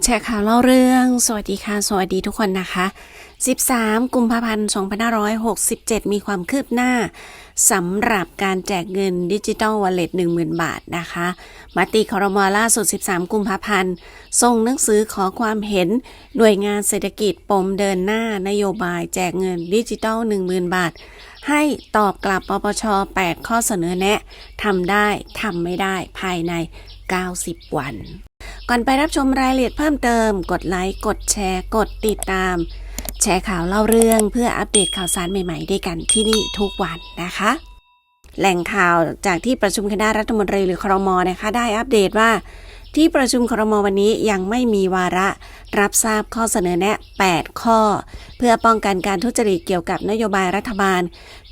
แชร์ข่าวเล่าเรื่อง สวัสดีค่ะ สวัสดีทุกคนนะคะ 13 กุมภาพันธ์ 2567 มีความคืบหน้าสำหรับการแจกเงินดิจิ t a ลวอลเล็ต10,000 บาทนะคะมติคอรมอล่าสุด 13 กุมภาพันธ์ ส่งหนังสือขอความเห็นหน่วยงานเศรษฐกิจปมเดินหน้านโยบายแจกเงินดิจิ t a ล10,000 บาท ให้ตอบกลับปปช 8 ข้อเสนอแนะทำได้ทำไม่ได้ภายใน 90 วัน ก่อนไปรับชมรายละเอียดเพิ่มเติม กดไลค์ กดแชร์ กดติดตาม แชร์ข่าวเล่าเรื่องเพื่ออัปเดตข่าวสารใหม่ๆ ด้วยกันที่นี่ทุกวันนะคะ แหล่งข่าวจากที่ประชุมคณะรัฐมนตรีหรือครมนะคะ ได้อัปเดตว่า ที่ประชุมครมวันนี้ยังไม่มีวาระ รับทราบข้อเสนอแนะ 8 ข้อ เพื่อป้องกันการทุจริตเกี่ยวกับนโยบายรัฐบาล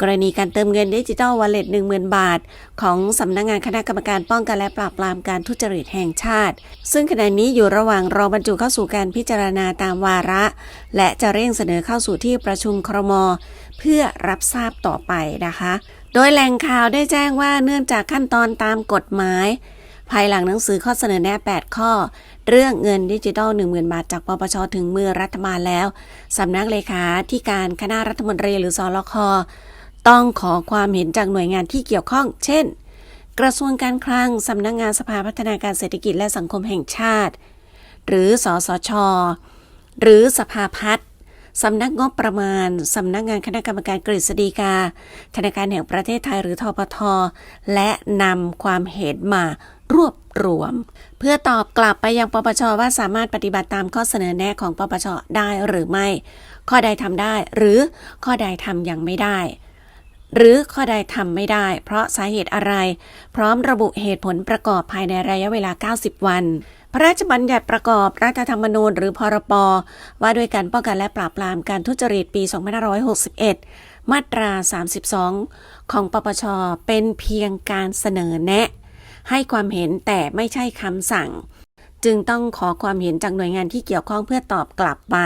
กรณีการเติมเงินดิจิทัลวอลเล็ต10,000 บาท ของสำนักงงานคณะกรรมการป้องกันและปราบปรามการทุจริตแห่งชาติ ซึ่งขณะนี้อยู่ระหว่างรอบรรจุเข้าสู่การพิจารณาตามวาระ และจะเร่งเสนอเข้าสู่ที่ประชุมครม เพื่อรับทราบต่อไปนะคะ โดยแหล่งข่าวได้แจ้งว่าเนื่องจากขั้นตอนตามกฎหมาย ภายหลังหนังสือข้อเสนอแนะ 8 ข้อ เรื่องเงินดิจิทัล 10,000 บาท จากปปชถึงมือรัฐบาลแล้ว สำนักเลขาที่การคณะรัฐมนตรีหรือสอลคต้องขอความเห็นจากหน่วยงานที่เกี่ยวข้อง เช่น กระทรวงการคลัง สำนักงานสภาพัฒนาการเศรษฐกิจและสังคมแห่งชาติ หรือสสช หรือสภาพัฒน์ สำนักงบประมาณ สำนักงานคณะกรรมการกฤษฎีกา ธนาคารแห่งประเทศไทยหรือทปท และนำความเห็นมารวบรวม เพื่อตอบกลับไปยังปปชว่าสามารถปฏิบัติตามข้อเสนอแนะของปปชได้หรือไม่ ข้อใดทำได้หรือข้อใดทำยังไม่ได้ หรือข้อใดทำไม่ได้ เพราะสาเหตุอะไร พร้อมระบุเหตุผลประกอบภายในระยะเวลา 90 วัน พระราชบัญญัติประกอบรัฐธรรมนูญหรือพรปว่าด้วยการป้องกันและปราบปรามการทุจริตปี 2561 มาตรา 32 ของปปช เป็นเพียงการเสนอแนะ ให้ความเห็นแต่ไม่ใช่คำสั่ง จึงต้องขอความเห็นจากหน่วยงานที่เกี่ยวข้องเพื่อตอบกลับไป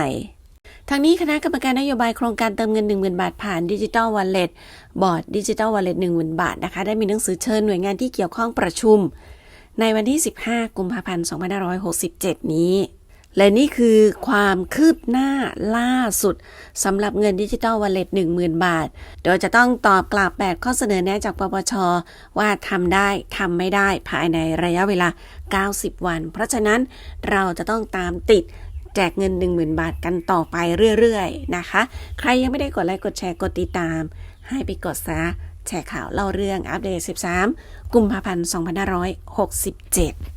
ทางนี้คณะกรรมการนโยบายโครงการเติมเงิน 10,000 บาทผ่านดิจิ t a ลวอลเล็ตบอร์ดดิจิ t a ลวอลเล็ต10,000 บาทนะคะ ได้มีหนังสือเชิญหน่วยงานที่เกี่ยวข้องประชุม ในวันที่ 15 กุมภาพันธ์ 2567 นี้ และนี่คือความคืบหน้าล่าสุดสำหรับเงินดิจิ t a ลวอลเล็ต10,000 บาท โดยจะต้องตอบกลับ 8 ข้อเสนอแนะจากปปช ว่าทำได้ทำไม่ได้ภายในระยะเวลา 90 วัน เพราะฉะนั้นเราจะต้องตามติดแจกเงิน 10,000 บาทกันต่อไปเรื่อย ๆ นะคะ ใครยังไม่ได้กดไลค์ กดแชร์ กดติดตาม ให้ไปกดซะ แชร์ข่าวเล่าเรื่องอัปเดต 13 กุมภาพันธ์ 2567